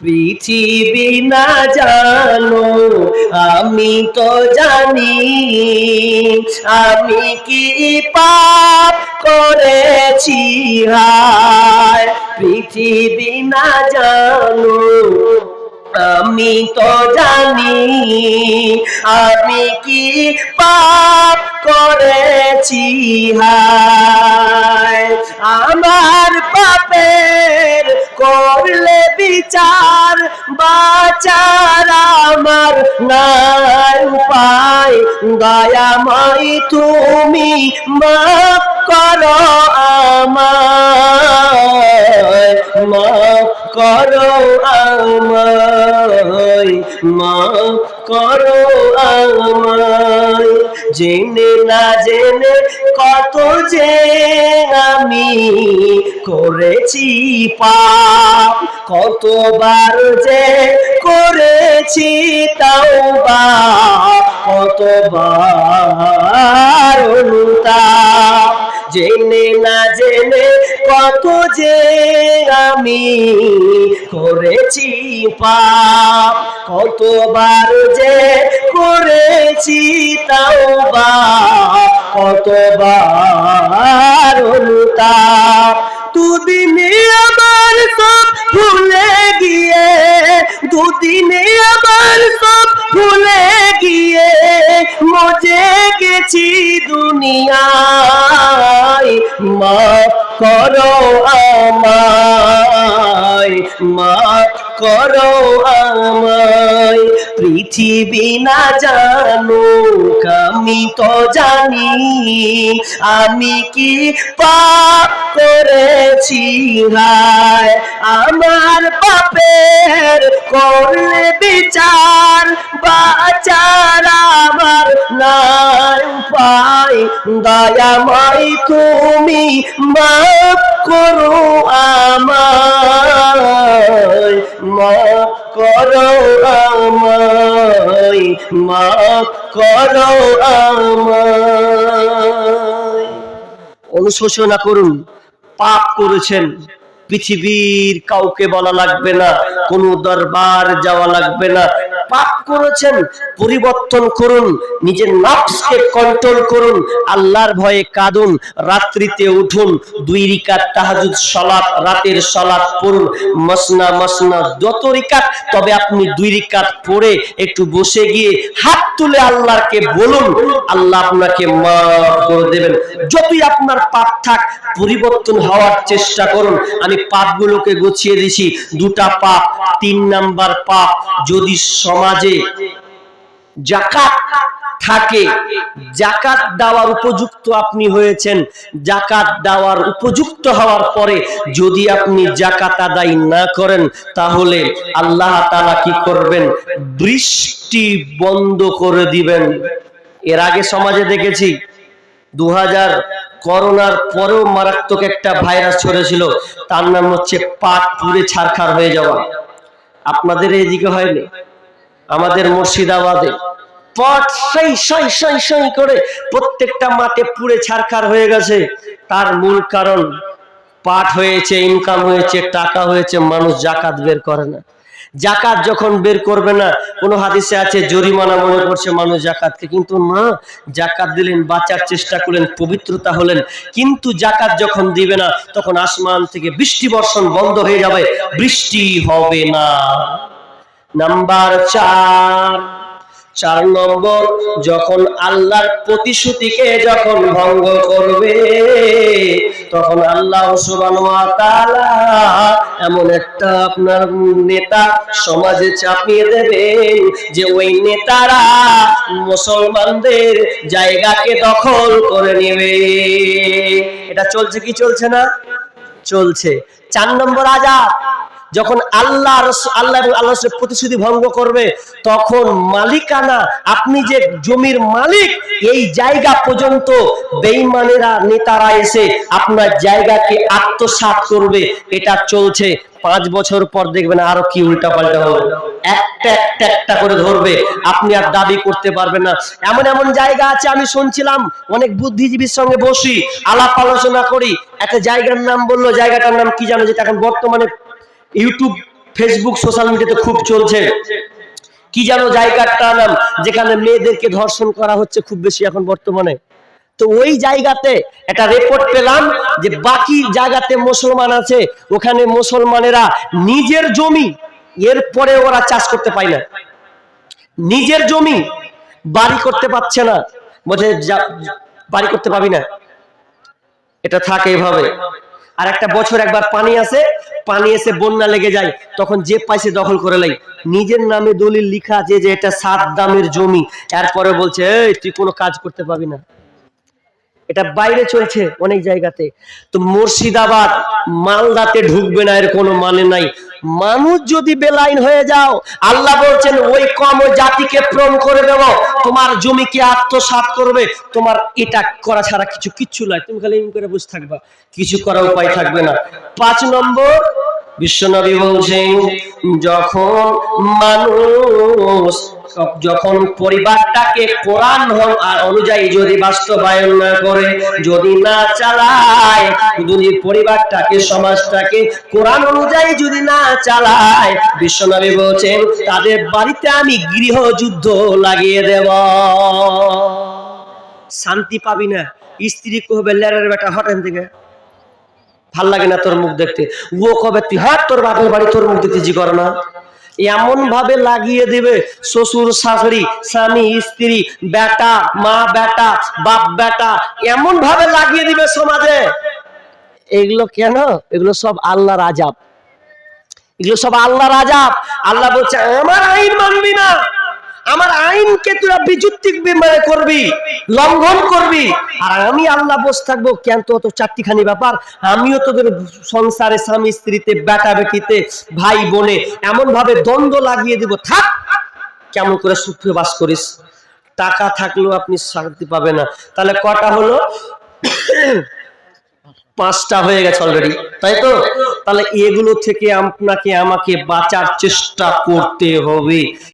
পৃথিবী না জানো, আমি তো জানি। আমি কি পাপ করেছি হায়? পৃথিবী না জানো, আমি তো জানি। আমি কি পাপ করেছি হায়? আমার পাপের বিচার আমার নাই উপায়। দয়াময় তুমি মাফ করো আমায়। মাফ করো আমায়। মাফ করো আমায়। জেনে না জেনে কত যে আমি করেছি পাপ। কতবার যে করেছি তাও বা কতবার অনুতাপ। জেনে না জেনে কত যে আমি করেছি পাপ। কতবার যে করেছি তাও বা কতবার অনুতাপ দুদিনে আমার সব ভুলে গিয়ে, দুদিনে আমার সব ভুলে গিয়ে, মজে গেছি দুনিয়ায়। মাফ করো আমায়, মাফ করো আমায়। পৃথিবী না জানো, আমি তো জানি, আমি কি পাপ করেছি হায় আমার পাপের করলে বিচার বাচার আমার নাই উপায় দয়াময় তুমি মাফ করো আমায়, মাফ করো আমায়। মাফ করো আমায়। অনুশোচনা করুন, পাপ করেছেন, পৃথিবীর কাউকে বলা লাগবে না, কোনো দরবার যাওয়া লাগবে না পাপ করেছেন, পরিবর্তন করুন, নিজের নফসকে কন্ট্রোল করুন, আল্লাহর ভয়ে কাঁদুন, রাত্রিতে উঠুন, দুই রিকাত তাহাজুদ সালাত, রাতের সালাত পড়ুন, মসনা মসনা যত রিকাত, তবে আপনি দুই রিকাত পড়ে একটু বসে গিয়ে হাত তুলে আল্লাহকে বলুন, আল্লাহ আপনাকে মাফ করে দেবেন। যতই আপনার পাপ থাক, পরিবর্তন হওয়ার চেষ্টা করুন। আমি পাপগুলোকে গুছিয়ে দিছি, দুটা পাপ, তিন নাম্বার পাপ, যদি সমাজে জাকাত থাকে, জাকাত দেওয়ার উপযুক্ত আপনি হয়েছেন। জাকাত দেওয়ার উপযুক্ত হওয়ার পরে যদি আপনি জাকাত আদায় না করেন, তাহলে আল্লাহ তাআলা কি করবেন? বৃষ্টি বন্ধ করে দিবেন। এর আগে সমাজে দেখেছি দু হাজার করোনার পরেও মারাত্মক একটা ভাইরাস ছড়েছিল। তার নাম হচ্ছে পাট পুড়ে ছারখার হয়ে যাওয়া। আপনাদের এইদিকে হয়নি? আমাদের মুর্শিদাবাদে। পট সাই সাই সাই সাই করে প্রত্যেকটা মাঠে পুড়ে ছারখার হয়ে গেছে। তার মূল কারণ, পাট হয়েছে ইনকাম হয়েছে, টাকা হয়েছে, মানুষ জাকাত বের করে না। জাকাত যখন বের করবে না, কোনো হাদিসে আছে, জরিমানা মনে করছে মানুষ জাকাতকে। কিন্তু না জাকাত দিলেন, বাঁচার চেষ্টা করলেন, পবিত্রতা হলেন। কিন্তু জাকাত যখন দিবে না, তখন আসমান থেকে বৃষ্টি বর্ষণ বন্ধ হয়ে যাবে। বৃষ্টি হবে না। নাম্বার চার। চার নম্বর, যখন আল্লাহর প্রতিশ্রুতিকে যখন ভঙ্গ করবে, তখন আল্লাহ এমন একটা আপনার নেতা সমাজে চাপিয়ে দেবেন যে ওই নেতারা মুসলমানদের জায়গাকে দখল করে নেবে। এটা চলছে কি চলছে না? চলছে। চার নম্বর আজাব যখন আল্লাহ আল্লাহ এবং আল্লাহ প্রতিশ্রুতি ভঙ্গ করবে, তখন মালিকানা, আপনি যে জমির মালিক, এই জায়গা পর্যন্ত বেঈমানেরা, নেতারা এসে আপনার জায়গাকে আত্মসাৎ করবে। এটা চলছে পাঁচ বছর পর দেখবেন আরও কি উল্টা পাল্টা হবে। একটা একটা একটা করে ধরবে। আপনি আর দাবি করতে পারবেন না। এমন এমন জায়গা আছে, আমি শুনছিলাম, অনেক বুদ্ধিজীবীর সঙ্গে বসি, আলাপ আলোচনা করি। একটা জায়গার নাম বলল, জায়গাটার নাম কি জানো, যেটা এখন বর্তমানে ইউটিউব ফেসবুক সোশ্যাল মিডিয়াতে খুব চলছে। কি যেন জায়গাটার নাম যেখানে মেয়েদেরকে ধর্ষণ করা হচ্ছে খুব বেশি এখন বর্তমানে। তো ওই জায়গাতে একটা রিপোর্ট পেলাম যে বাকি জায়গাতে মুসলমান আছে, ওখানে মুসলমানেরা নিজের জমি, এরপরে ওরা চাষ করতে পায় না। নিজের জমি বাড়ি করতে পারছে না, বলছে বাড়ি করতে পাবি না। এটা থাকে এভাবে। আর একটা বছর একবার পানি আসে পানি এসে বন্যা লেগে যায়, তখন যে পাইছে দখল করে লাই নিজের নামে দলিল লিখা আছে যে এটা সাত দামের জমি। এরপরে বলছে, এই, তুই কোনো কাজ করতে পাবি না। এটা বাইরে চলছে অনেক জায়গাতে। তো মুর্শিদাবাদ মালদাতে ঢুকবে না, এর কোনো মানে নাই। মানুষ যদি বেলাইন হয়ে যাও, আল্লাহ বলছেন, ওই কম জাতিকে প্রণ করে দেব, তোমার জমিকে আত্মসাৎ করবে, তোমার এটা করা ছাড়া কিছু কিচ্ছু নয় তুমি খালি করে বসে থাকবা, কিছু করার উপায় থাকবে না। পাঁচ নম্বর, বিশ্বনবী বলছেন যখন মানুষ যখন পরিবারটাকে কোরআন অনুযায়ী যদি বাস্তবায়ন না করে, যদি না চালায়, যদি পরিবারটাকে, সমাজটাকে কোরআন অনুযায়ী যদি না চালায় বিশ্বনবী বলছেন, তাদের বাড়িতে আমি গৃহযুদ্ধ লাগিয়ে দেব। শান্তি পাবি না। স্ত্রী কহবে, লেরের বেটা হটেন থেকে ভালো লাগে না তোর মুখ দেখতে। ও কবে তুই? হাট তোর বাপের বাড়ি তোর মুখ দেখতে জি করে না। এমন ভাবে লাগিয়ে দিবে শ্বশুর, শাশুড়ি, স্বামী, স্ত্রী, বেটা, মা, বেটা, বাপ, বেটা, এমন ভাবে লাগিয়ে দিবে সমাজে। এগুলো কেন? এগুলো সব আল্লাহর আজাব। এগুলো সব আল্লাহর আজাব। আল্লাহ বলছে, আমার আইন মানবি না। আমার আইনকে তোরা বিযুক্তি মানে করবি। লঙ্ঘন করবি। আর আমি আল্লাহ বসে থাকব, কেন তো অত চারটিখানি ব্যাপার? আমিও তোদের সংসারে স্বামী, স্ত্রীতে, বেটা বেটিতে, ভাই বোনে এমন ভাবে দ্বন্দ্ব লাগিয়ে দিব। থাক, কেমন করে সুখে বাস করিস? টাকা থাকলেও আপনি শান্তি পাবে না। তাহলে কটা হলো? পাঁচটা হয়ে গেছে অলরেডি তাই তো? তাহলে এগুলো থেকে আপনাকে, আমাকে বাঁচার চেষ্টা করতে হবে।